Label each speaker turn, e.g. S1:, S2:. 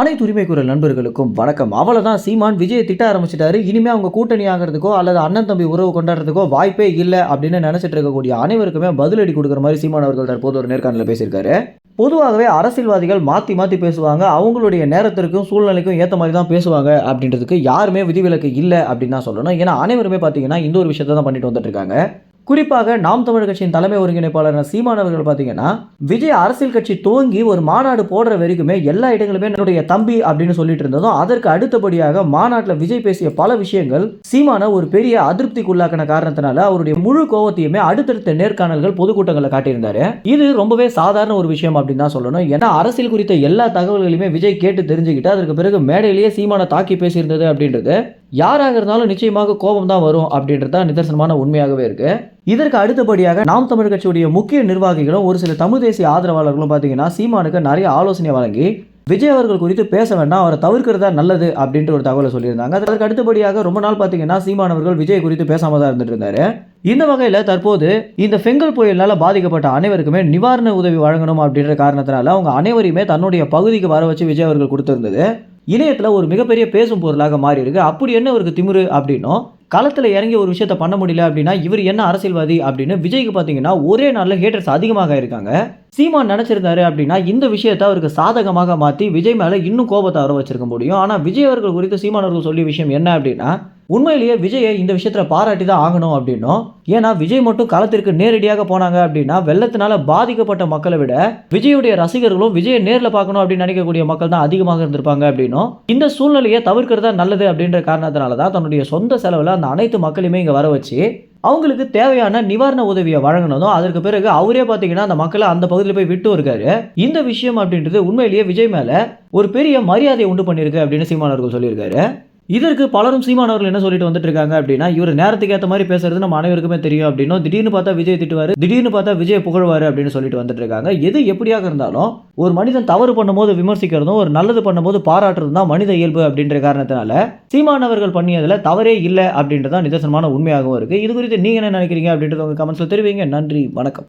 S1: அனைத்து உரிமை குரல் நண்பர்களுக்கும் வணக்கம். அவ்வளோதான் சீமான் விஜயை திட்ட ஆரம்பிச்சிட்டாரு. இனிமே அவங்க கூட்டணி ஆகிறதுக்கோ அல்லது அண்ணன் தம்பி உறவு கொண்டாடுறதுக்கோ வாய்ப்பே இல்லை அப்படின்னு நினைச்சிட்டு இருக்கக்கூடிய அனைவருக்குமே பதிலடி கொடுக்குற மாதிரி சீமான் அவர்கள் தற்போது ஒரு நேர்காணலில் பேசியிருக்காரு. பொதுவாகவே அரசியல்வாதிகள் மாற்றி மாற்றி பேசுவாங்க. அவங்களுடைய நேரத்திற்கும் சூழ்நிலைக்கும் ஏற்ற மாதிரி தான் பேசுவாங்க அப்படின்றதுக்கு யாருமே விதிவிலக்கு இல்லை அப்படின்னு தான் சொல்லணும். ஏன்னா அனைவருமே பார்த்தீங்கன்னா இந்த ஒரு விஷயத்தை தான் பண்ணிட்டு வந்துட்டு இருக்காங்க. குறிப்பாக நாம் தமிழ் கட்சியின் தலைமை ஒருங்கிணைப்பாளர் சீமான் அவர்கள் பார்த்தீங்கன்னா விஜய் அரசியல் கட்சி துவங்கி ஒரு மாநாடு போடுற வரைக்குமே எல்லா இடங்களுமே என்னுடைய தம்பி அப்படின்னு சொல்லிட்டு இருந்ததும் அதற்கு அடுத்தபடியாக மாநாட்டில் விஜய் பேசிய பல விஷயங்கள் சீமான ஒரு பெரிய அதிருப்திக்குள்ளாக்கின காரணத்தினால அவருடைய முழு கோவத்தையுமே அடுத்தடுத்த நேர்காணல்கள் பொதுக்கூட்டங்களில் காட்டியிருந்தாரு. இது ரொம்பவே சாதாரண ஒரு விஷயம் அப்படின்னு தான் சொல்லணும். ஏன்னா அரசியல் குறித்த எல்லா தகவல்களையுமே விஜய் கேட்டு தெரிஞ்சுக்கிட்டு அதற்கு பிறகு மேடையிலேயே சீமான தாக்கி பேசியிருந்தது அப்படின்றது யாராக இருந்தாலும் நிச்சயமாக கோபம் தான் வரும் அப்படின்றது தான் நிதர்சனமான உண்மையாகவே இருக்கு. இதற்கு அடுத்தபடியாக நாம் தமிழ் கட்சியுடைய முக்கிய நிர்வாகிகளும் ஒரு சில தமிழ் தேசிய ஆதரவாளர்களும் பார்த்தீங்கன்னா சீமானுக்கு நிறைய ஆலோசனை வழங்கி விஜய் அவர்கள் குறித்து பேச வேண்டாம் அவரை தவிர்க்கிறதா நல்லது அப்படின்ற ஒரு தகவலை சொல்லியிருந்தாங்க. அதற்கு அடுத்தபடியாக ரொம்ப நாள் பார்த்தீங்கன்னா சீமான் அவர்கள் விஜய் குறித்து பேசாமல் தான் இருந்துட்டு இருந்தாரு. இந்த வகையில் தற்போது இந்த செங்கல் புயலால் பாதிக்கப்பட்ட அனைவருக்குமே நிவாரண உதவி வழங்கணும் அப்படின்ற காரணத்தினால அவங்க அனைவரையுமே தன்னுடைய பகுதிக்கு வர வச்சு விஜய் அவர்கள் கொடுத்துருந்தது. இணையத்தில் ஒரு மிகப்பெரிய பேசும் பொருளாக மாறி இருக்கு அப்படி என்ன இவருக்கு திமிரு அப்படின்னும் களத்தில் இறங்கி ஒரு விஷயத்த பண்ண முடியல அப்படின்னா இவர் என்ன அரசியல்வாதி அப்படின்னு விஜய்க்கு பார்த்தீங்கன்னா ஒரே நாளில் ஹேட்டர்ஸ் அதிகமாக இருக்காங்க. சீமான் நினச்சிருந்தாரு அப்படின்னா இந்த விஷயத்தை அவருக்கு சாதகமாக மாற்றி விஜய் மேலே இன்னும் கோபத்தை வர வச்சிருக்க முடியும். ஆனால் விஜய் அவர்கள் குறித்து சீமான் அவர்கள் சொல்லிய விஷயம் என்ன அப்படின்னா உண்மையிலேயே விஜயை இந்த விஷயத்தில் பாராட்டி தான் ஆகணும் அப்படின்னும். ஏன்னா விஜய் மட்டும் களத்திற்கு நேரடியாக போனாங்க அப்படின்னா வெள்ளத்தினால பாதிக்கப்பட்ட மக்களை விட விஜயுடைய ரசிகர்களும் விஜயை நேரில் பார்க்கணும் அப்படின்னு நினைக்கக்கூடிய மக்கள் தான் அதிகமாக இருந்திருப்பாங்க அப்படின்னும். இந்த சூழ்நிலையை தவிர்க்கிறதா நல்லது அப்படின்ற காரணத்தினால தான் தன்னுடைய சொந்த செலவில் அந்த அனைத்து மக்களையுமே இங்கே வர வச்சு அவங்களுக்கு தேவையான நிவாரண உதவியை வழங்கினதும் அதற்கு பிறகு அவரே பார்த்தீங்கன்னா அந்த மக்களை அந்த பகுதியில் போய் விட்டு இருக்காரு. இந்த விஷயம் அப்படின்றது உண்மையிலேயே விஜய் மேலே ஒரு பெரிய மரியாதையை உண்டு பண்ணியிருக்கு அப்படின்னு சீமானவர்கள் சொல்லியிருக்காரு. இதற்கு பலரும் சீமானவர்கள் என்ன சொல்லிட்டு வந்துட்டு இருக்காங்க அப்படின்னா இவர் நேரத்துக்கு ஏற்ற மாதிரி பேசுறது நம்ம அனைவருக்குமே தெரியும் அப்படின்னும் திடீர்னு பார்த்தா விஜய் திட்டுவார் திடீர்னு பார்த்தா விஜய் புகழ்வார் அப்படின்னு சொல்லிட்டு வந்துட்டு இருக்காங்க எது எப்படியாக இருந்தாலும் ஒரு மனிதன் தவறு பண்ணும்போது விமர்சிக்கிறதும் ஒரு நல்லது பண்ணும்போது பாராட்டுறதும் தான் மனித இயல்பு அப்படின்ற காரணத்தினால சீமானவர்கள் பண்ணியதில் தவறே இல்லை அப்படின்றதான் நிதர்சனமான உண்மையாகவும் இருக்கு. இது குறித்து நீங்க என்ன நினைக்கிறீங்க அப்படின்றத உங்க கமெண்ட்ஸ்ல தெரிவிங்க. நன்றி வணக்கம்.